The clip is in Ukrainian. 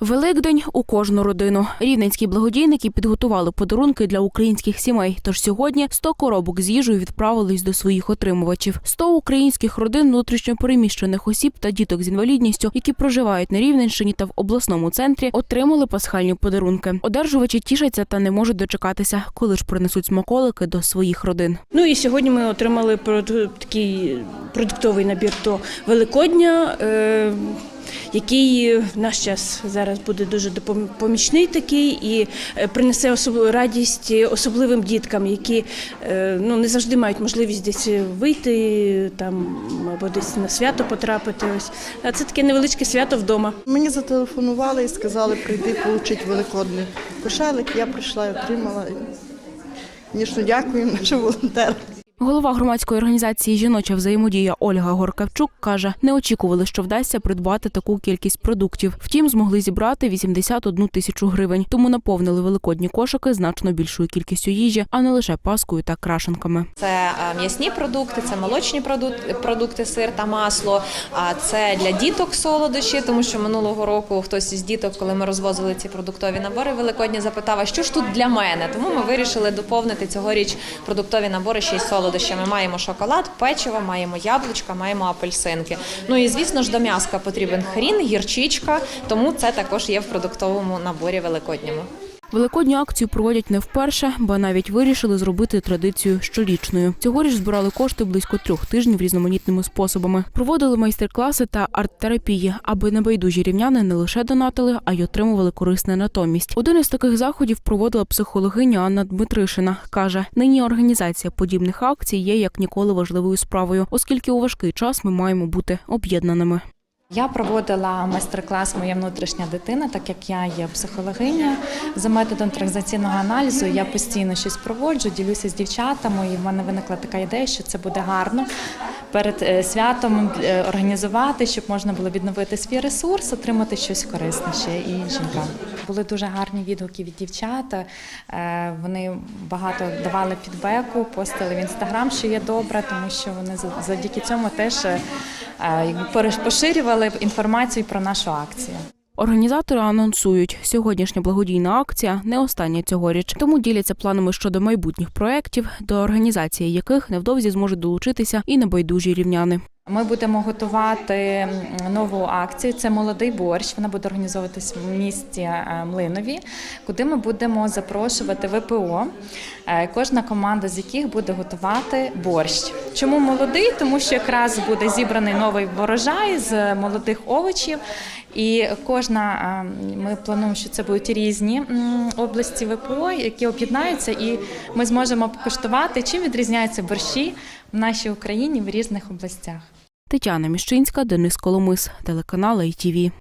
Великдень у кожну родину. Рівненські благодійники підготували подарунки для українських сімей. Тож сьогодні 100 коробок з їжею відправились до своїх отримувачів. 100 українських родин внутрішньопереміщених осіб та діток з інвалідністю, які проживають на Рівненщині та в обласному центрі, отримали пасхальні подарунки. Одержувачі тішаться та не можуть дочекатися, коли ж принесуть смаколики до своїх родин. Ну і сьогодні ми отримали такий продуктовий набір до Великодня, е, який в наш час зараз буде дуже допом- помічний такий і е, принесе радість особливим діткам, які е, ну, не завжди мають можливість десь вийти там або десь на свято потрапити. Ось. А це таке невеличке свято вдома. Мені зателефонували і сказали, прийди, отримати великодний кошелик. Я прийшла і отримала. Звісно, дякую нашим волонтерам. Голова громадської організації Жіноча взаємодія Ольга Горкавчук каже, не очікували, що вдасться придбати таку кількість продуктів. Втім, змогли зібрати 81 тисячу гривень, тому наповнили великодні кошики значно більшою кількістю їжі, а не лише паскою та крашенками. Це е, м'ясні продукти, це молочні продукти, продукти, сир та масло. А це для діток солодощі, тому що минулого року хтось із діток, коли ми розвозили ці продуктові набори великодні, запитав, що ж тут для мене? Тому ми вирішили доповнити цьогоріч продуктові набори ще й солодощами. Маємо шоколад, печиво, маємо яблучка, маємо апельсинки. Ну і звісно ж до м'яска потрібен хрін, гірчичка, тому це також є в продуктовому наборі великодньому. Великодню акцію проводять не вперше, бо навіть вирішили зробити традицію щорічною. Цьогоріч збирали кошти близько трьох тижнів різноманітними способами. Проводили майстер-класи та арт-терапії, аби небайдужі рівняни не лише донатили, а й отримували корисне натомість. Один із таких заходів проводила психологиня Анна Дмитришина. каже, нині організація подібних акцій є як ніколи важливою справою, оскільки у важкий час ми маємо бути об'єднаними. Я проводила майстер-клас Моя внутрішня дитина, так як я є психологиня за методом транзакційного аналізу. Я постійно щось проводжу, ділюся з дівчатами, і в мене виникла така ідея, що це буде гарно перед е, святом е, організувати, щоб можна було відновити свій ресурс, отримати щось корисне і жінкам. Були дуже гарні відгуки від дівчат. е, Вони багато давали фідбеку, постили в інстаграм, що є добре, тому що вони за- завдяки цьому теж е, поширювали інформацію про нашу акцію. Організатори анонсують, сьогоднішня благодійна акція не остання цьогоріч, тому діляться планами щодо майбутніх проєктів, до організації яких невдовзі зможуть долучитися і небайдужі рівняни. Ми будемо готувати нову акцію. Це молодий борщ. Вона буде організовуватись в місті е, Млинові, куди ми будемо запрошувати ВПО. е, Кожна команда з яких буде готувати борщ. Чому молодий? Тому що якраз буде зібраний новий ворожай з молодих овочів. І кожна е, ми плануємо, що це будуть різні області ВПО, які об'єднаються, і ми зможемо покуштувати, чим відрізняються борщі в нашій Україні в різних областях. Тетяна Міщинська, Денис Коломис, телеканал ITV.